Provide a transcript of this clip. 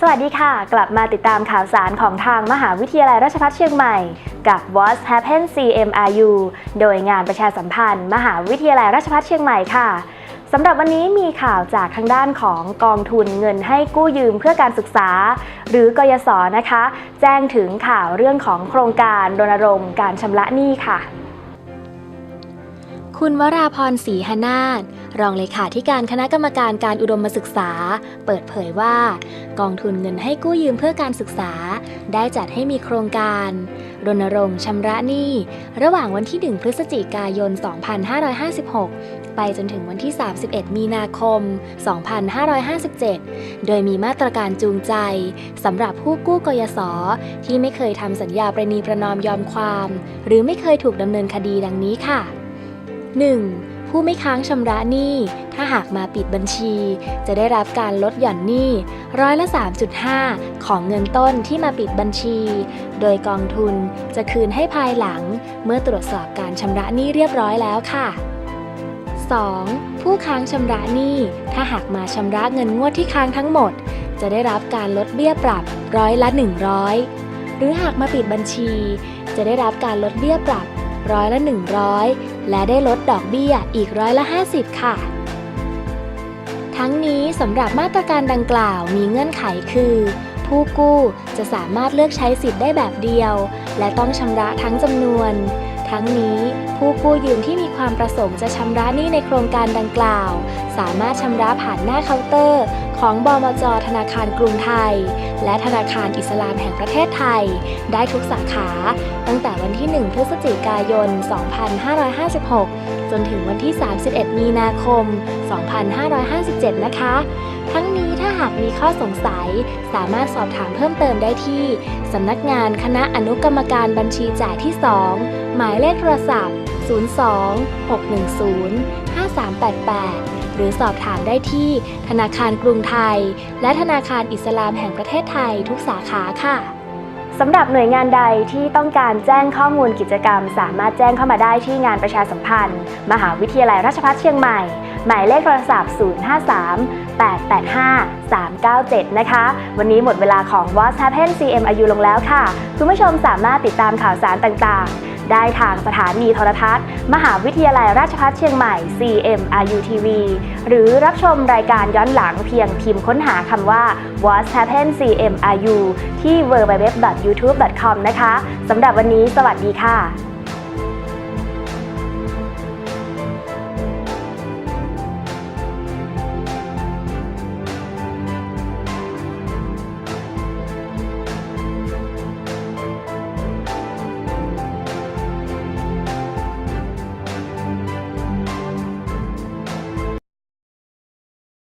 สวัสดีค่ะ กลับมาติดตามข่าวสารของทางมหาวิทยาลัยราชภัฏเชียงใหม่ กับ What Happen CMRU โดยงานประชาสัมพันธ์ มหาวิทยาลัยราชภัฏเชียงใหม่ค่ะสำหรับวันนี้มีข่าวจากทางด้านของกองทุนเงินให้กู้ยืมเพื่อการศึกษา หรือกยศนะคะ แจ้งถึงข่าวเรื่องของโครงการรณรงค์การชำระหนี้ค่ะ คุณวราพรศรีหนาถรองเลขาธิการคณะกรรมการการอุดมศึกษา เปิดเผยว่า กองทุนเงินให้กู้ยืมเพื่อการศึกษา ได้จัดให้มีโครงการ รณรงค์ชำระหนี้ ระหว่างวันที่ 1 พฤศจิกายน 2556 ไปจนถึงวันที่ 31 มีนาคม 2557 โดยมีมาตรการจูงใจสำหรับผู้กู้กยศที่ไม่เคยทำสัญญาประนีประนอมยอมความ หรือไม่เคยถูกดำเนินคดีดังนี้ค่ะ 1. ผู้ไม่ค้างชำระหนี้ ถ้าหากมาปิดบัญชี จะได้รับการลดหย่อนหนี้ร้อยละ 3.5 ของเงินต้นที่มาปิดบัญชี โดยกองทุนจะคืนให้ภายหลัง เมื่อตรวจสอบการชำระหนี้เรียบร้อยแล้วค่ะ 2. ผู้ค้างชำระหนี้ ถ้าหากมาชำระเงินงวดที่ค้างทั้งหมด จะได้รับการลดเบี้ยปรับร้อยละ 100 หรือหากมาปิดบัญชี จะได้รับการลดเบี้ยปรับ ร้อยละ 100 และได้ลดดอกเบี้ยอีกร้อยละ 50 ค่ะ ทั้งนี้สำหรับมาตรการดังกล่าวมีเงื่อนไขคือ ผู้กู้จะสามารถเลือกใช้สิทธิ์ได้แบบเดียว และต้องชำระทั้งจำนวน ทั้งนี้ผู้กู้ยืมที่มีความประสงค์จะชำระหนี้ในโครงการดังกล่าว สามารถชำระผ่านหน้าเคาน์เตอร์ ของบมจ ธนาคารกรุงไทย และธนาคารอิสลามแห่งประเทศไทย ได้ทุกสาขา ตั้งแต่วันที่ 1 พฤศจิกายน 2556 จนถึงวันที่ 31 มีนาคม 2557 นะคะ ทั้งนี้ หากมีข้อสงสัย สามารถสอบถามเพิ่มเติมได้ที่ สำนักงานคณะอนุกรรมการบัญชีจ่ายที่ 2 หมายเลขโทรศัพท์ 02 610 5388 หรือสอบถามได้ที่ธนาคารกรุงไทย และธนาคารอิสลามแห่งประเทศไทยทุกสาขาค่ะ สำหรับหน่วยงานใดที่ต้องการแจ้งข้อมูลกิจกรรม สามารถแจ้งเข้ามาได้ที่งานประชาสัมพันธ์ มหาวิทยาลัยราชภัฏเชียงใหม่ หมายเลขโทรศัพท์ 053 885 397 นะคะ วันนี้หมดเวลาของ What's Happen CMIU ลงแล้วค่ะ คุณผู้ชมสามารถติดตามข่าวสารต่างๆ ได้ทางสถานีโทรทัศน์ มหาวิทยาลัยราชภัฏเชียงใหม่ CMRU TV หรือรับชมรายการย้อนหลังเพียงพิมพ์ค้นหาคำว่า What's Happen CMRU ที่ www.youtube.com นะคะสำหรับวันนี้สวัสดีค่ะ